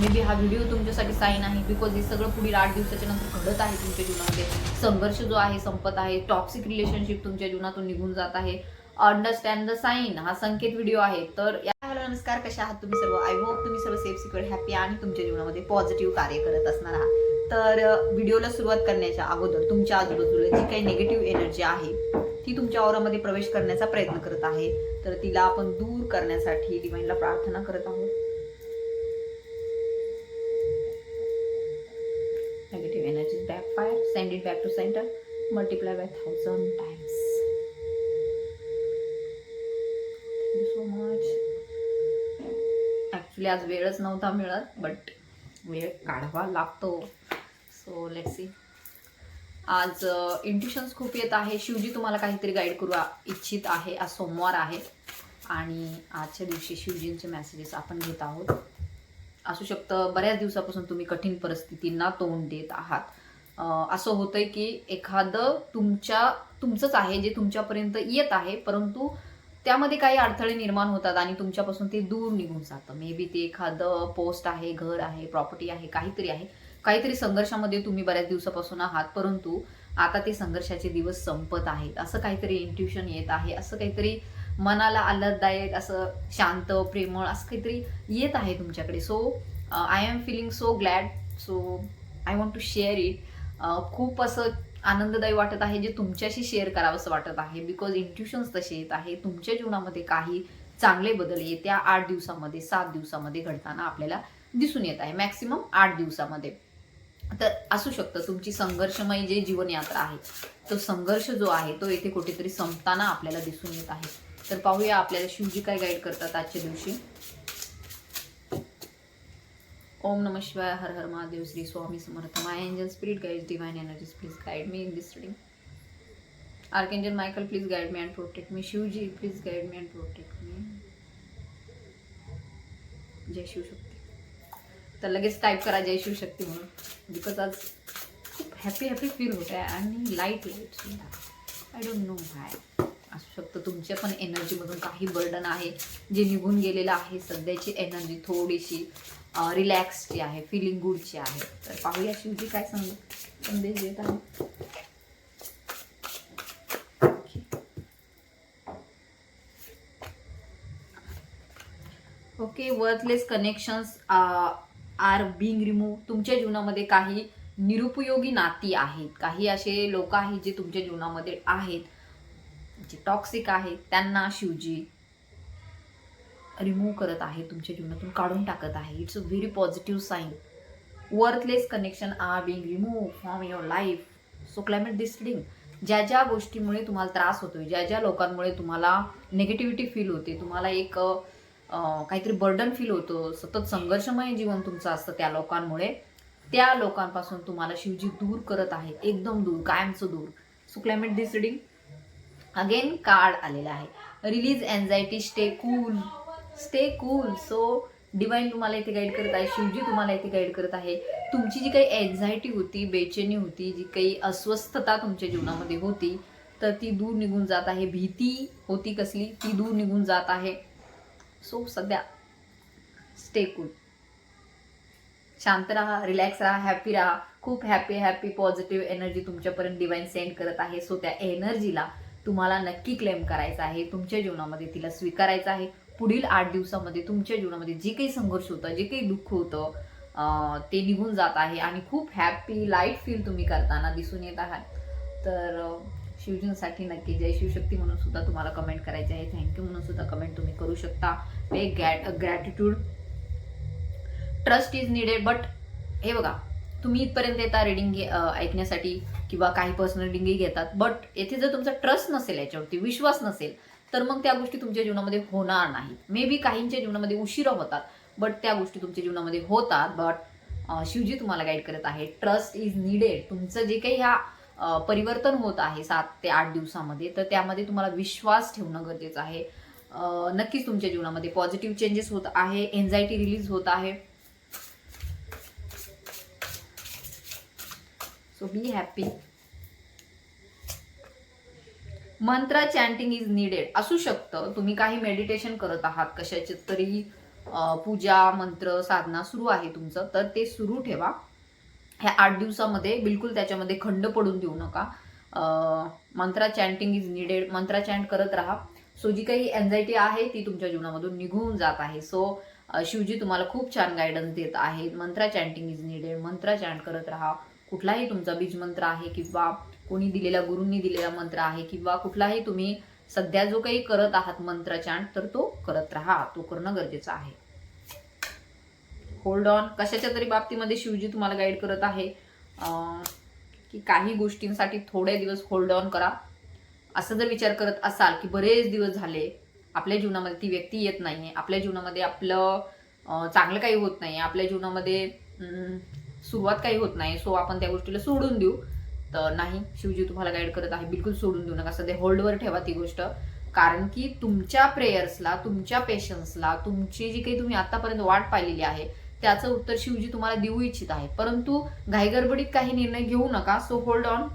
May be हा video तुमच्यासाठी sine आहे. बिकॉज हे सगळं पुढील आठ दिवसाच्या नंतर घडत आहे तुमच्या जीवनामध्ये. संघर्ष जो आहे संपत आहे. टॉक्सिक रिलेशनशिप तुमच्या जीवनातून निघून जात आहे. अंडरस्टँड द साईन हा संकेत व्हिडिओ आहे. तर या हॅलो नमस्कार. कशा आहात तुम्ही सर्व? आय होप तुम्ही सर्व सेफ सिक्युअर हॅपी आणि तुमच्या जीवनामध्ये पॉझिटिव्ह कार्य करत असणार आहात. तर व्हिडिओला सुरुवात करण्याच्या अगोदर तुमच्या आजूबाजूला जी काही निगेटिव्ह एनर्जी आहे ती तुमच्या औरामध्ये प्रवेश करण्याचा प्रयत्न करत आहे. तर तिला आपण दूर करण्यासाठी डिवाईनला प्रार्थना करत आहोत. Send it back to back to centre multiply times. Thank you you so much. Actually आज वेळच नव्हता मिळत बट वेळ काढावा लागतो. सो लेट सी आज इंट्युशन्स खूप येत आहे. शिवजी तुम्हाला काहीतरी गाईड करू इच्छित आहे आज सोमवार आहे. आणि आजच्या दिवशी शिवजींचे मेसेजेस आपण घेत आहोत. असू शकतं बऱ्याच दिवसापासून तुम्ही कठीण परिस्थितींना तोंड देत आहात. असं होतंय की एखादं तुमच्या तुमचंच आहे जे तुमच्यापर्यंत येत आहे परंतु त्यामध्ये काही अडथळे निर्माण होतात आणि तुमच्यापासून ते दूर निघून जातं. मे बी ते एखादं पोस्ट आहे घर आहे प्रॉपर्टी आहे काहीतरी आहे. काहीतरी संघर्षामध्ये तुम्ही बऱ्याच दिवसापासून आहात परंतु आता ते संघर्षाचे दिवस संपत आहेत. असं काहीतरी इंट्युशन येत आहे असं काहीतरी मनाला आल्हाददायक असं शांत प्रेमळ असं काहीतरी येत आहे तुमच्याकडे. So I am feeling so glad so I want to share it खूप असं आनंददायी वाटत आहे जे तुमच्याशी शेअर करावंसं वाटत आहे. बिकॉज इंट्युशन्स तसे येत आहे. तुमच्या जीवनामध्ये काही चांगले बदल येत्या आठ दिवसामध्ये सात दिवसामध्ये घडताना आपल्याला दिसून येत आहे. मॅक्सिमम आठ दिवसामध्ये. तर असू शकतं तुमची संघर्षमय जे जीवनयात्रा आहे तो संघर्ष जो आहे तो येथे कुठेतरी संपताना आपल्याला दिसून येत आहे. तर पाहूया आपल्याला शिवजी काय गाईड करतात आजच्या दिवशी. ओम नम शिवाय हर हर Mahadev Shri Swami Samarth. My angel spirit guide divine energies please guide me in this reading archangel Michael please guide me and protect me Shivji please guide me and protect me जय शिवशक्ती तर लगेच type करा जय शिवशक्ती म्हणून. Because आज खूप happy happy feel होत आहे आणि light light I don't know काय असू शकतं तुमच्या पण एनर्जीमधून काही बर्डन आहे. जे निघून गेलेलं आहे सध्याची एनर्जी थोडीशी. रिलॅक्सची आहे फिलिंग गुडची आहे. तर पाहूया शिवजी काय सांगू संदेश देत आहे. Okay worthless connections are being remove तुमच्या जीवनामध्ये काही निरुपयोगी नाती आहेत. काही असे लोक आहेत जे तुमच्या जीवनामध्ये आहेत जे टॉक्सिक आहेत. त्यांना शिवजी रिमूव्ह करत आहे तुमच्या जीवनातून काढून टाकत आहे. It's a very positive sign worthless connection are being remove from your life so climate this ज्या ज्या गोष्टीमुळे तुम्हाला त्रास होतोय ज्या ज्या लोकांमुळे तुम्हाला निगेटिव्हिटी फील होते तुम्हाला एक काहीतरी बर्डन फील होतं सतत संघर्षमय जीवन तुमचं असतं त्या लोकांमुळे त्या लोकांपासून तुम्हाला शिवजी दूर करत आहे एकदम दूर कायमचं दूर. So climate this reading again card आलेला आहे. Release anxiety stay cool stay cool so divine तुम्हाला इथे गाईड करत आहे. शिवजी तुम्हाला इथे गाईड करत आहे. तुमची जी काही एन्झायटी होती बेचैनी होती जी काही अस्वस्थता तुमच्या जीवनामध्ये होती तर ती दूर निघून जात आहे. भीती होती कसली ती दूर निघून जात आहे. सो सध्या स्टे कूल शांत राहा रिलॅक्स राहा हॅपी राहा. खूप हॅपी हॅपी पॉझिटिव्ह एनर्जी तुमच्यापर्यंत डिवाईन सेंड करत आहे. सो त्या एनर्जीला तुम्हाला नक्की क्लेम करायचा आहे. तुमच्या जीवनामध्ये तिला स्वीकारायचं आहे. पुढील आठ दिवसामध्ये तुमच्या जीवनामध्ये जे काही संघर्ष होतं जे काही दुःख होतं ते निघून जात आहे आणि खूप हॅपी लाइट फील तुम्ही करताना दिसून येत आहात. तर अं, शिवजींसाठी नक्की जय शिवशक्ती म्हणून सुद्धा तुम्हाला कमेंट करायचे आहे. थँक्यू म्हणून सुद्धा कमेंट तुम्ही करू शकता. Pay gat gratitude trust is needed but हे बघा तुम्ही इथपर्यंत येता रिडिंग ऐकण्यासाठी किंवा काही पर्सनल रिडिंगही घेतात बट येथे जर तुमचा ट्रस्ट नसेल याच्यावरती विश्वास नसेल तर मग त्या गोष्टी तुमच्या जीवनामध्ये होणार नाहीत. मे बी काहींच्या जीवनामध्ये उशिरा होतात बट त्या गोष्टी तुमच्या जीवनामध्ये होतात. बट शिवजी तुम्हाला गाईड करत आहे. ट्रस्ट इज निडेड तुमचं जे काही ह्या परिवर्तन होत आहे सात ते आठ दिवसामध्ये तर त्यामध्ये तुम्हाला विश्वास ठेवणं गरजेचं आहे. नक्कीच तुमच्या जीवनामध्ये पॉझिटिव्ह चेंजेस होत आहे एन्झायटी रिलीज होत आहे. So be happy mantra chanting is needed असू शकतं. तुम्ही काही मेडिटेशन करत आहात कशाचे तरी पूजा मंत्र साधना सुरू आहे तुमचं तर ते सुरू ठेवा. ह्या आठ दिवसामध्ये बिलकुल त्याच्यामध्ये खंड पडून देऊ नका. Mantra chanting is needed mantra chant करत राहा. सो जी काही एन्झायटी आहे ती तुमच्या जीवनामधून निघून जात आहे. सो शिवजी तुम्हाला खूप छान गायडन्स देत आहेत. Mantra chanting is needed mantra chant करत राहा. कुठलाही तुमचा बीज मंत्र आहे किंवा कोणी दिलेला गुरूंनी दिलेला मंत्र आहे किंवा कुठलाही तुम्ही सध्या जो काही करत आहात मंत्र तर तो करत राहा. तो करणं गरजेचं आहे. होल्ड ऑन कशाच्या तरी बाबतीमध्ये शिवजी तुम्हाला गाईड करत आहे? की काही गोष्टींसाठी थोडे दिवस होल्ड ऑन करा. असं जर विचार करत असाल की बरेच दिवस झाले आपल्या जीवनामध्ये ती व्यक्ती येत नाहीये आपल्या जीवनामध्ये आपलं चांगलं काही होत नाही आपल्या जीवनामध्ये सुरुवात काही होत नाही सो आपण त्या गोष्टीला सोडून देऊ. तर नाही शिवजी तुम्हाला गाईड करत आहे बिलकुल सोडून देऊ नका. सध्या होल्डवर ठेवा ती गोष्ट. कारण की तुमच्या प्रेयर्सला तुमच्या पेशन्सला तुमची जी काही तुम्ही आतापर्यंत वाट पाहिलेली आहे त्याचं उत्तर शिवजी तुम्हाला देऊ इच्छित आहे परंतु घाईगडबडीत काही निर्णय घेऊ नका. So hold on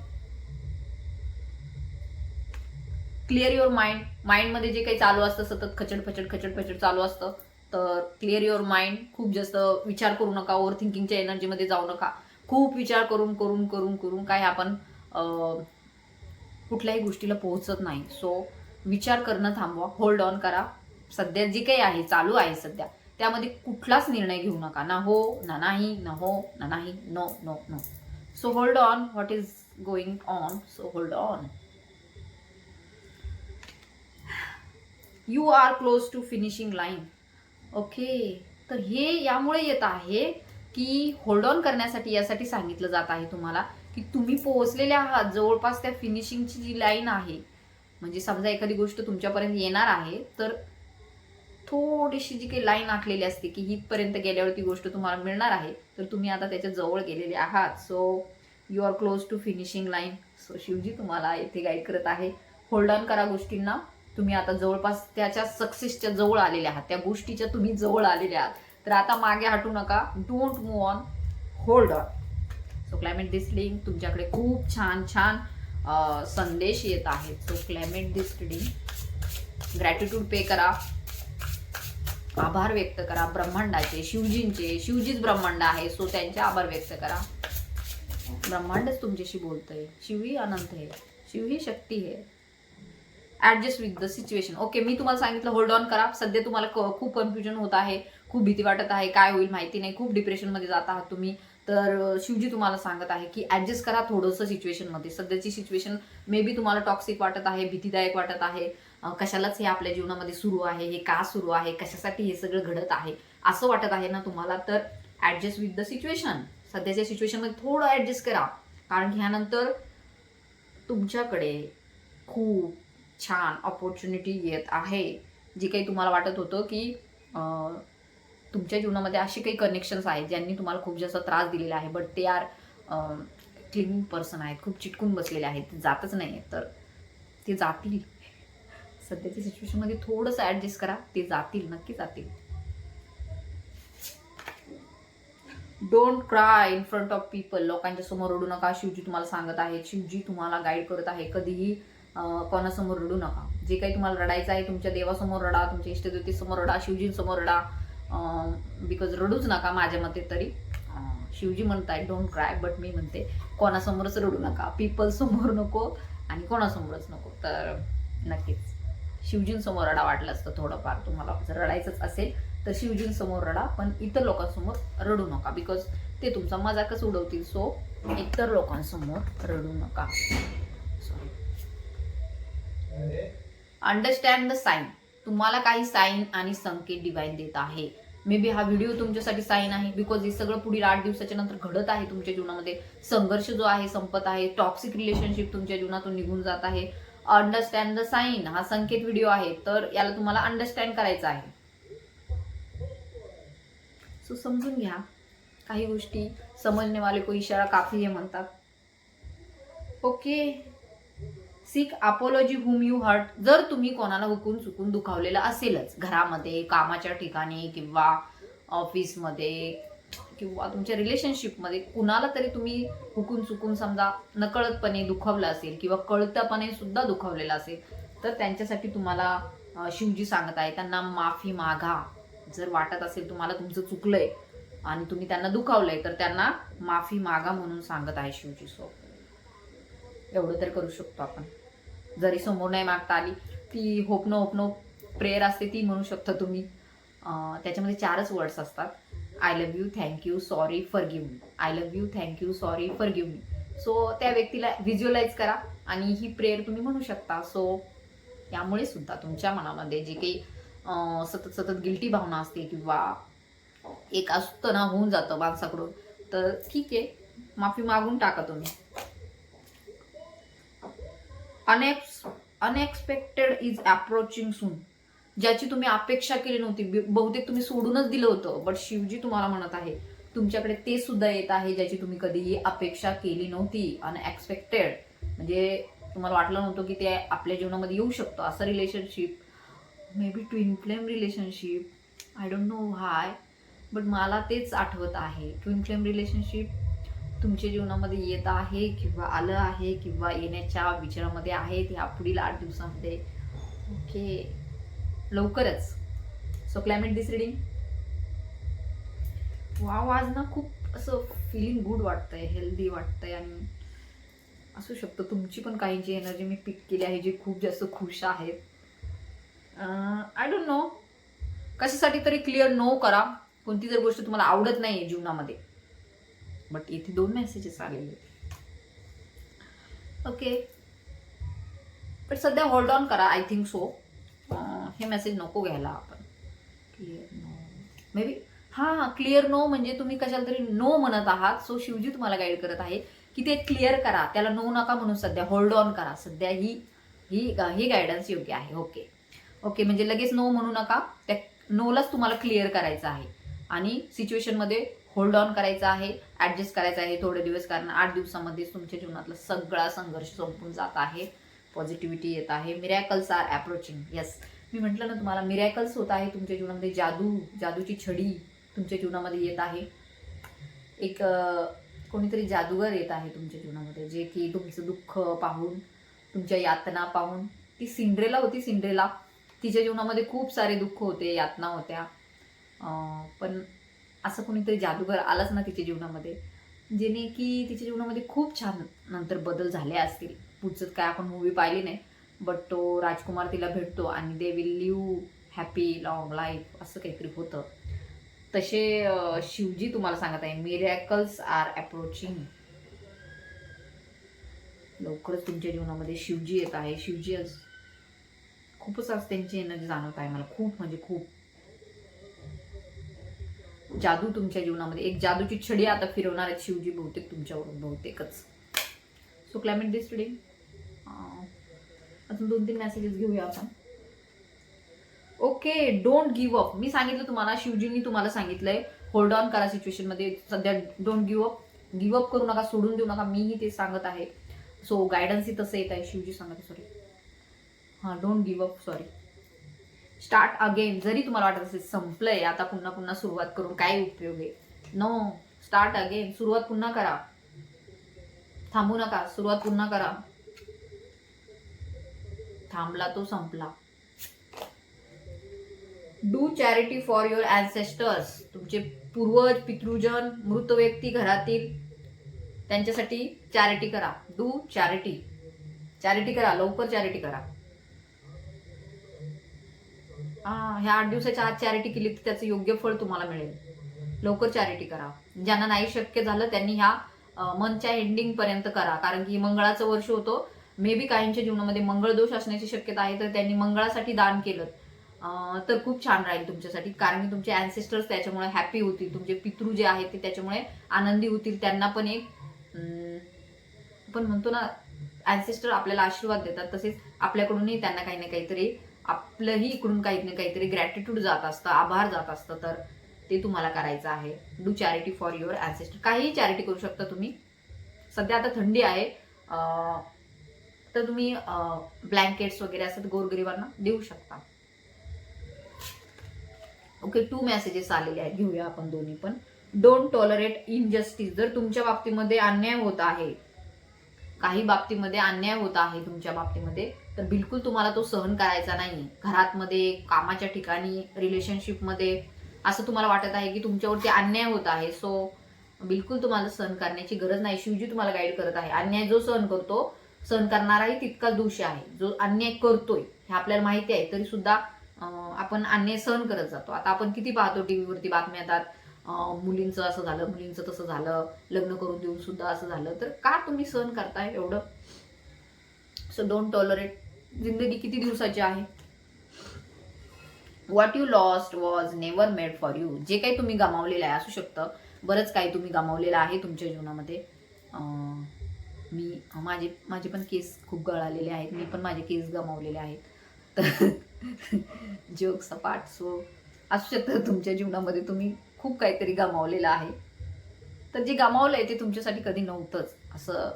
clear your mind माइंडमध्ये जे काही चालू असतं सतत खचड फचड खचड फचड चालू असतं तर क्लिअर युअर माइंड खूप जास्त विचार करू नका ओव्हर थिंकिंगच्या एनर्जीमध्ये जाऊ नका. खूप विचार करून करून करून करून काय आपण कुठल्याही गोष्टीला पोहोचत नाही. सो विचार करणं थांबवा. होल्ड ऑन करा. सध्या जे काही आहे चालू आहे सध्या त्यामध्ये कुठलाच निर्णय घेऊ नका. ना हो ना नाही ना हो ना नाही no no no so hold on what is going on so hold on you are close to finishing line okay तर हे यामुळे येत आहे की होल्ड ऑन करण्यासाठी यासाठी सांगितलं जात आहे तुम्हाला की तुम्ही पोहोचलेले आहात जवळपास त्या फिनिशिंगची जी लाईन आहे म्हणजे समजा एखादी गोष्ट तुमच्यापर्यंत येणार आहे तर थोडीशी जी काही लाईन आखलेली असते की हितपर्यंत गेल्यावर ती गोष्ट तुम्हाला मिळणार आहे तर तुम्ही आता त्याच्याजवळ गेलेले आहात. So you are close to finishing line so Shivji तुम्हाला येथे गाईड करत आहे. होल्ड ऑन करा गोष्टींना. तुम्ही आता जवळपास त्याच्या सक्सेसच्या जवळ आलेल्या आहात. त्या गोष्टीच्या तुम्ही जवळ आलेल्या आहात. तर आता मागे हटू नका. Don't move on hold on so climate this link तुमच्याकडे खूप छान छान संदेश येत आहेत. So climate this reading gratitude pay करा. आभार व्यक्त करा. ब्रह्मांडाचे शिवजींचे शिवजीच ब्रह्मांड आहे. सो त्यांचे आभार व्यक्त करा. ब्रह्मांडच तुमच्याशी बोलतंय. शिव ही अनंत आहे. शिव ही शक्ती आहे. Adjust with the situation okay मी तुम्हाला सांगितलं होल्ड ऑन करा. सध्या तुम्हाला क- खूप कन्फ्युजन होत आहे. खूप भीती वाटत आहे काय होईल माहिती नाही. खूप डिप्रेशनमध्ये जात आहात तुम्ही. तर शिवजी तुम्हाला सांगत आहे की ॲडजस्ट करा थोडंसं सिच्युएशनमध्ये सध्याची सिच्युएशन मे बी तुम्हाला टॉक्सिक वाटत आहे भीतीदायक वाटत आहे. कशालाच हे आपल्या जीवनामध्ये सुरू आहे हे का सुरू आहे कशासाठी हे सगळं घडत आहे असं वाटत आहे ना तुम्हाला? तर ॲडजस्ट विथ द सिच्युएशन सध्याच्या सिच्युएशनमध्ये थोडं ॲडजस्ट करा. कारण की ह्यानंतर तुमच्याकडे खूप छान ऑपॉर्च्युनिटी येत आहे. जे काही तुम्हाला वाटत होतं की तुमच्या जीवनामध्ये असे काही कनेक्शन्स आहेत ज्यांनी तुम्हाला खूप जास्त त्रास दिलेला आहे? बट ते आर क्लिनिंग पर्सन आहेत. खूप चिटकून बसलेले आहेत. ते जातच नाही आहेत तर ते जातील. सध्याच्या सिच्युएशनमध्ये थोडंसं ॲडजस्ट करा. ते जातील. नक्की जातील. Don't cry in front of people लोकांच्या समोर रडू नका. शिवजी तुम्हाला सांगत आहे शिवजी तुम्हाला गाईड करत आहे. कधीही कोणासमोर रडू नका. जे काही तुम्हाला रडायचं आहे तुमच्या देवासमोर रडा तुमच्या इष्टदेवतेसमोर रडा शिवजींसमोर रडा. बिकॉज रडूच नका माझ्या मते तरी. शिवजी म्हणताय डोंट क्राय बट मी म्हणते कोणासमोरच रडू नका. पीपल समोर नको आणि कोणासमोरच नको. तर नक्कीच शिवजींसमोर रडा वाटलं असतं थोडंफार. तुम्हाला जर रडायचंच असेल तर शिवजींसमोर रडा पण इतर लोकांसमोर रडू नका बिकॉज ते तुमचा मजाकच उडवतील. सो इतर लोकांसमोर रडू नका. अंडरस्टँड द साईन तुम्हाला काही साईन आणि संकेत डिवाईन देत आहे. मे बी हा व्हिडिओ तुमच्यासाठी साईन आहे बिकॉज हे सगळं पुढील आठ दिवसाच्या नंतर घडत आहे तुमच्या जीवनामध्ये. संघर्ष जो आहे संपत आहे टॉक्सिक रिलेशनशिप तुमच्या जीवनातून निघून जात आहे. अंडरस्टँड द साईन हा संकेत व्हिडिओ आहे तर याला तुम्हाला अंडरस्टँड करायचा आहे. सो समजून घ्या. काही गोष्टी समजणे वाले को इशारा काफी हे म्हणतात. Okay seek apology whom you hurt जर तुम्ही कोणाला हुकून चुकून दुखावलेलं असेलच घरामध्ये कामाच्या ठिकाणी किंवा ऑफिसमध्ये किंवा तुमच्या रिलेशनशिपमध्ये कुणाला तरी तुम्ही हुकून चुकून समजा नकळतपणे दुखावलं असेल किंवा कळतपणे सुद्धा दुखावलेलं असेल तर त्यांच्यासाठी तुम्हाला शिवजी सांगत आहे त्यांना माफी मागा. जर वाटत असेल तुम्हाला तुमचं चुकलंय आणि तुम्ही त्यांना दुखावलंय तर त्यांना माफी मागा म्हणून सांगत आहे शिवजी सो. एवढं तर करू शकतो आपण. जरी समोर नाही मागता आली ती होपनो होपनो प्रेयर असते ती म्हणू शकता तुम्ही. त्याच्यामध्ये चारच वर्ड्स असतात. I love you thank you sorry for give me I love you thank you sorry for give me so त्या व्यक्तीला व्हिज्युअलाइज करा आणि ही प्रेयर तुम्ही म्हणू शकता. सो त्यामुळे सुद्धा तुमच्या मनामध्ये जे काही सतत सतत गिल्टी भावना असते किंवा एक असतं ना होऊन जातं माणसाकडून तर ठीक आहे. माफी मागून टाका तुम्ही. Annex unexpected is approaching soon ज्याची तुम्ही अपेक्षा केली नव्हती. बहुतेक तुम्ही सोडूनच दिलं होतं. बट शिवजी तुम्हाला म्हणत आहे तुमच्याकडे ते सुद्धा येत आहे ज्याची तुम्ही कधीही अपेक्षा केली नव्हती. अनएक्सपेक्टेड म्हणजे तुम्हाला वाटलं नव्हतं की ते आपल्या जीवनामध्ये येऊ शकतं. असं relationship may be twin flame relationship I don't know hi but मला तेच आठवत आहे. ट्विन फ्लेम रिलेशनशिप तुमच्या जीवनामध्ये येत आहे किंवा आलं आहे किंवा येण्याच्या विचारामध्ये आहे ह्या पुढील आठ दिवसामध्ये? ओके. लवकरच. So climate this reading wow आज ना खूप असं फिलिंग गुड वाटतंय हेल्दी वाटतंय आणि असू शकतं तुमची पण काहींची एनर्जी मी पिक केली आहे जी खूप जास्त खुश आहेत. आय डोंट नो कशासाठी तरी क्लिअर नो करा. कोणती जर गोष्ट तुम्हाला आवडत नाही आहे जीवनामध्ये. बट इथे दोन मेसेजेस आलेले. ओके बट सध्या होल्ड ऑन करा आय थिंक सो हे मेसेज नको घ्यायला आपण. क्लिअर नो मे बी हां क्लिअर नो म्हणजे तुम्ही कशाला तरी नो म्हणत आहात. सो शिवजी तुम्हाला गाईड करत आहे की ते क्लिअर करा. त्याला नो नका म्हणून सध्या. होल्ड ऑन करा. सध्या ही ही ही गायडन्स योग्य आहे. ओके ओके म्हणजे लगेच नो म्हणू नका. त्या नोलाच तुम्हाला क्लिअर करायचं आहे. आणि सिच्युएशनमध्ये होल्ड ऑन करायचं आहे ॲडजस्ट करायचं आहे थोडे दिवस कारण आठ दिवसामध्येच तुमच्या जीवनातला सगळा संघर्ष संपून जात आहे. पॉझिटिव्हिटी येत आहे. मिरॅकल्स आर अप्रोचिंग येस मी म्हटलं ना तुम्हाला मिरॅकल्स होत आहे तुमच्या जीवनामध्ये. जादू जादूची छडी तुमच्या जीवनामध्ये येत आहे. एक कोणीतरी जादूगर येत आहे तुमच्या जीवनामध्ये जे की तुमचं दुःख पाहून तुमच्या यातना पाहून ती सिंड्रेला होती सिंड्रेला. तिच्या जीवनामध्ये खूप सारे दुःख होते यातना होत्या. पण असं कोणीतरी जादूगर आलाच ना तिच्या जीवनामध्ये जेणे की तिच्या जीवनामध्ये खूप छान नंतर बदल झाले असतील. पुढचं काय आपण मूवी पाहिली नाही बट तो राजकुमार तिला भेटतो आणि they will live happy long life असं काहीतरी होतं. तसे शिवजी तुम्हाला सांगत आहे मिरॅकल्स आर अप्रोचिंग लवकरच तुमच्या जीवनामध्ये शिवजी येत आहे. शिवजी खूपच आज त्यांची एनर्जी जाणवत आहे मला. खूप म्हणजे खूप. जादू तुमच्या जीवनामध्ये एक जादूची छडी आता फिरवणार आहेत शिवजी बहुतेक तुमच्यावरून बहुतेकच. सो क्लायमेट दिस टुडे अजून दोन तीन मेसेजेस घेऊया आपण. ओके डोंट गिव्ह अप मी सांगितलं तुम्हाला शिवजींनी तुम्हाला सांगितलंय होल्ड ऑन करा सिच्युएशनमध्ये सध्या don't give up give up करू नका सोडून देऊ नका. मीही ते सांगत आहे. सो गायडन्सही तसं येत आहे. शिवजी सांगत आहे सॉरी हां don't give up sorry start again. जरी तुम्हाला वाटत असेल संपलंय आता पुन्हा पुन्हा सुरुवात करून काय उपयोग आहे? नो स्टार्ट अगेन सुरुवात पुन्हा करा. थांबू नका. सुरुवात पुन्हा करा. थांबला तो संपला. Do charity for your ancestors तुमचे पूर्वज पितृजन मृत व्यक्ती घरातील त्यांच्यासाठी चॅरिटी करा. डू चॅरिटी चॅरिटी करा. लवकर चॅरिटी करा. ह्या आठ दिवसाच्या आत चॅरिटी केली तर त्याचं योग्य फळ तुम्हाला मिळेल. लवकर चॅरिटी करा. ज्यांना नाही शक्य झालं त्यांनी ह्या मंथच्या एंडिंग पर्यंत करा. कारण की मंगळाचं वर्ष होतो. मे बी काहींच्या जीवनामध्ये मंगळ दोष असण्याची शक्यता आहे तर त्यांनी मंगळासाठी दान केलं. तर खूप छान राहील तुमच्यासाठी. कारण की तुमचे अँसेस्टर्स त्याच्यामुळे हॅपी होतील. तुमचे पितृ जे आहेत ते त्याच्यामुळे आनंदी होतील. त्यांना पण एक पण आपण म्हणतो ना अँसेस्टर आपल्याला आशीर्वाद देतात. तसेच आपल्याकडूनही त्यांना काही ना काहीतरी आपलंही इकडून काही ना काहीतरी ग्रॅटिट्यूड जात असतं आभार जात असतं तर ते तुम्हाला करायचं आहे. Do charity for your ancestor काहीही चॅरिटी करू शकता तुम्ही. सध्या आता थंडी आहे. तर तुम्ही ब्लँकेट्स वगैरे असतात गोरगरिबांना देऊ शकता. ओके टू मेसेजेस आलेले आहेत. घेऊया आपण दोन्ही पण. डोंट टॉलरेट इनजस्टिस जर तुमच्या बाबतीमध्ये अन्याय होत आहे काही बाबतीमध्ये अन्याय होत आहे तुमच्या बाबतीमध्ये तर बिलकुल तुम्हाला तो सहन करायचा नाही घरातमध्ये कामाच्या ठिकाणी रिलेशनशिपमध्ये असं तुम्हाला वाटत आहे की तुमच्यावरती अन्याय होत आहे. सो बिलकुल तुम्हाला सहन करण्याची गरज नाही. शिवजी तुम्हाला गाईड करत आहे. अन्याय जो सहन करतो सहन करणाराही तितकाच दोषी आहे. जो अन्याय करतोय हे आपल्याला माहिती आहे तरी सुद्धा आपण अन्याय सहन करत जातो. आता आपण किती पाहतो टीव्हीवरती बातम्या येतात मुलींचं असं झालं मुलींचं तसं झालं लग्न करून देऊन सुद्धा असं झालं. तर का तुम्ही सहन करताय एवढं? सो डोंट टॉलरेट जिंदगी किती दिवसाची आहे? What you lost was never made for you जे काही तुम्ही गमावलेलं आहे असू शकतं. बरंच काही तुम्ही गमावलेलं आहे तुमच्या जीवनामध्ये. मी माझे माझे पण केस खूप गळालेले आहेत. मी पण माझे केस गमावलेले आहेत. तर जोक सपाट सो असू शकतं तुमच्या जीवनामध्ये तुम्ही खूप काहीतरी गमावलेलं आहे. तर जे गमावलं आहे ते तुमच्यासाठी कधी नव्हतंच असं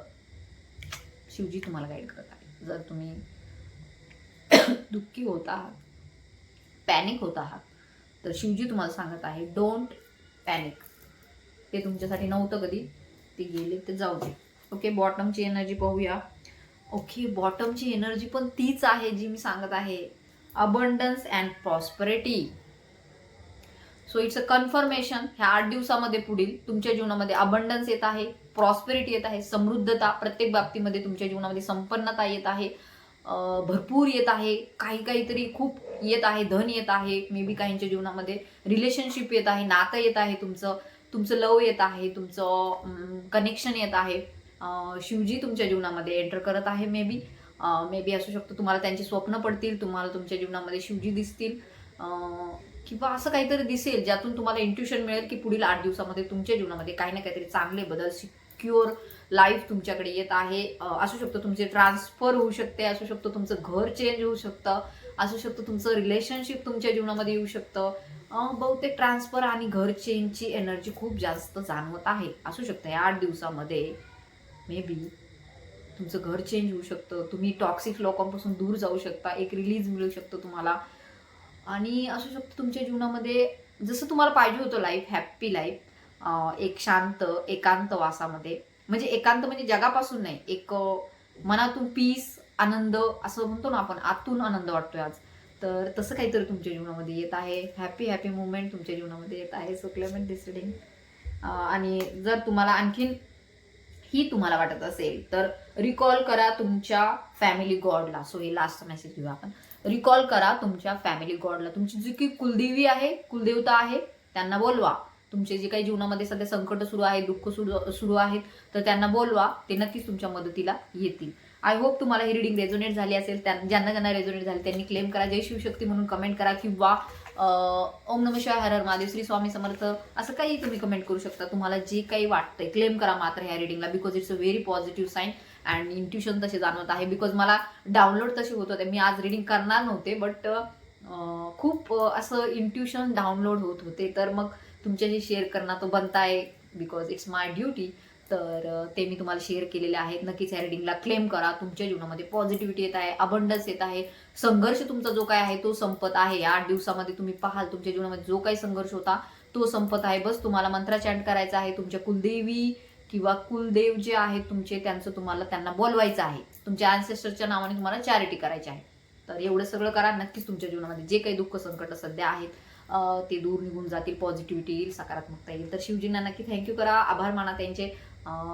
शिवजी तुम्हाला गाईड करत आहे जर तुम्ही दुःखी होत आहात पॅनिक होत आहात तर शिवजी तुम्हाला सांगत आहे डोंट पॅनिक ते तुमच्यासाठी नव्हतं कधी ते गेले ते जाऊ दे. ओके बॉटमची एनर्जी पाहूया. ओके बॉटमची एनर्जी पण तीच आहे जी मी सांगत आहे. Abundance and prosperity so it's a confirmation ह्या आठ दिवसामध्ये पुढील तुमच्या जीवनामध्ये अबंडन्स येत आहे प्रॉस्पेरिटी येत आहे समृद्धता प्रत्येक बाबतीमध्ये तुमच्या जीवनामध्ये संपन्नता येत आहे भरपूर येत आहे काही काहीतरी खूप येत आहे धन येत आहे मे बी काहींच्या जीवनामध्ये रिलेशनशिप येत आहे नातं येत आहे तुमचं तुमचं लव येत आहे तुमचं कनेक्शन येत आहे. शिवजी तुमच्या जीवनामध्ये एंटर करत आहे मे बी मे बी असू शकतो तुम्हाला त्यांची स्वप्न पडतील तुम्हाला तुमच्या जीवनामध्ये शिवजी दिसतील. किंवा असं काहीतरी दिसेल ज्यातून तुम्हाला इंट्युशन मिळेल की पुढील आठ दिवसामध्ये तुमच्या जीवनामध्ये काही ना काहीतरी चांगले बदल सिक्युअर लाईफ तुमच्याकडे येत आहे. असू शकतं तुमचे ट्रान्सफर होऊ शकते असू शकतं तुमचं घर चेंज होऊ शकतं असू शकतं तुमचं रिलेशनशिप तुमच्या जीवनामध्ये येऊ शकतं. बहुतेक ट्रान्सफर आणि घर चेंजची एनर्जी खूप जास्त जाणवत आहे. असू शकतं या आठ दिवसामध्ये मे बी तुमचं घर चेंज होऊ शकतं तुम्ही टॉक्सिक लोकांपासून दूर जाऊ शकता एक रिलीज मिळू शकतो तुम्हाला. आणि असू शकतं तुमच्या जीवनामध्ये जसं तुम्हाला पाहिजे होतं लाईफ हॅप्पी लाईफ एक शांत एकांत वासामध्ये. म्हणजे एकांत म्हणजे जगापासून नाही एक मनातून पीस आनंद असं म्हणतो ना आपण आतून आनंद वाटतोय आज. तर तसं काहीतरी तुमच्या जीवनामध्ये येत आहे. हॅपी हॅपी मुवमेंट तुमच्या जीवनामध्ये येत आहे. सो क्लेमेंट डिसिडिंग आणि जर तुम्हाला आणखीन ही तुम्हाला वाटत असेल तर रिकॉल करा तुमच्या फॅमिली गॉडला सो हे लास्ट मेसेज घेऊ आपण. रिकॉल करा तुमच्या फॅमिली गॉडला तुमची जी की कुलदेवी आहे कुलदेवता आहे त्यांना बोलवा. तुमचे जे काही जीवनामध्ये सध्या संकट सुरू आहे दुःख सुरू सुरू आहेत तर त्यांना बोलवा. ते नक्कीच तुमच्या मदतीला येतील. आय होप तुम्हाला ही रिडिंग रेझोनेट झाली असेल. त्या ज्यांना ज्यांना रेझोनेट झाली त्यांनी क्लेम करा. जय शिवशक्ती म्हणून कमेंट करा किंवा ओम नम शिवाय हर हर महादेव श्री स्वामी समर्थ असं काही तुम्ही कमेंट करू शकता. तुम्हाला जे काही वाटतंय क्लेम करा मात्र ह्या रिडिंगला because it's a very positive sign and intuition तसे जाणवत आहे. बिकॉज मला डाउनलोड तसे होत होते. मी आज रिडिंग करणार नव्हते बट खूप असं इंट्युशन डाउनलोड होत होते. तर मग तुमच्याशी शेअर करणं तो बनता आहे बिकॉज इट्स माय ड्युटी तर ते मी तुम्हाला शेअर केलेले आहेत. नक्कीच या रिडिंगला क्लेम करा. तुमच्या जीवनामध्ये पॉझिटिव्हिटी येत आहे अबंडन्स येत आहे. संघर्ष तुमचा जो काय आहे तो संपत आहे. आठ दिवसामध्ये तुम्ही पाहाल तुमच्या जीवनामध्ये जो काही संघर्ष होता तो संपत आहे. बस तुम्हाला मंत्रा चॅन्ट करायचा आहे. तुमच्या कुलदेवी किंवा कुलदेव जे आहेत तुमचे त्यांचं तुम्हाला त्यांना बोलवायचं आहे. तुमच्या अँसेस्टरच्या नावाने तुम्हाला चॅरिटी करायची आहे. तर एवढं सगळं करा नक्कीच तुमच्या जीवनामध्ये जे काही दुःख संकट सध्या आहेत ते दूर निघून जातील पॉझिटिव्हिटी येईल सकारात्मकता येईल. तर शिवजींना नक्की थँक्यू करा. आभार माना त्यांचे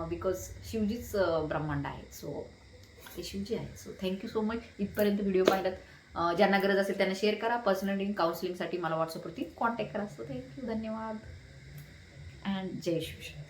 बिकॉज शिवजीच ब्रह्मांड आहे. सो ते शिवजी आहे so thank you so much इथपर्यंत व्हिडिओ पाहिलात. ज्यांना गरज असेल त्यांना शेअर करा. पर्सनली काउन्सिलिंगसाठी मला व्हॉट्सअपवरती कॉन्टॅक्ट करा. सो थँक्यू धन्यवाद. अँड जय शिवशक्ती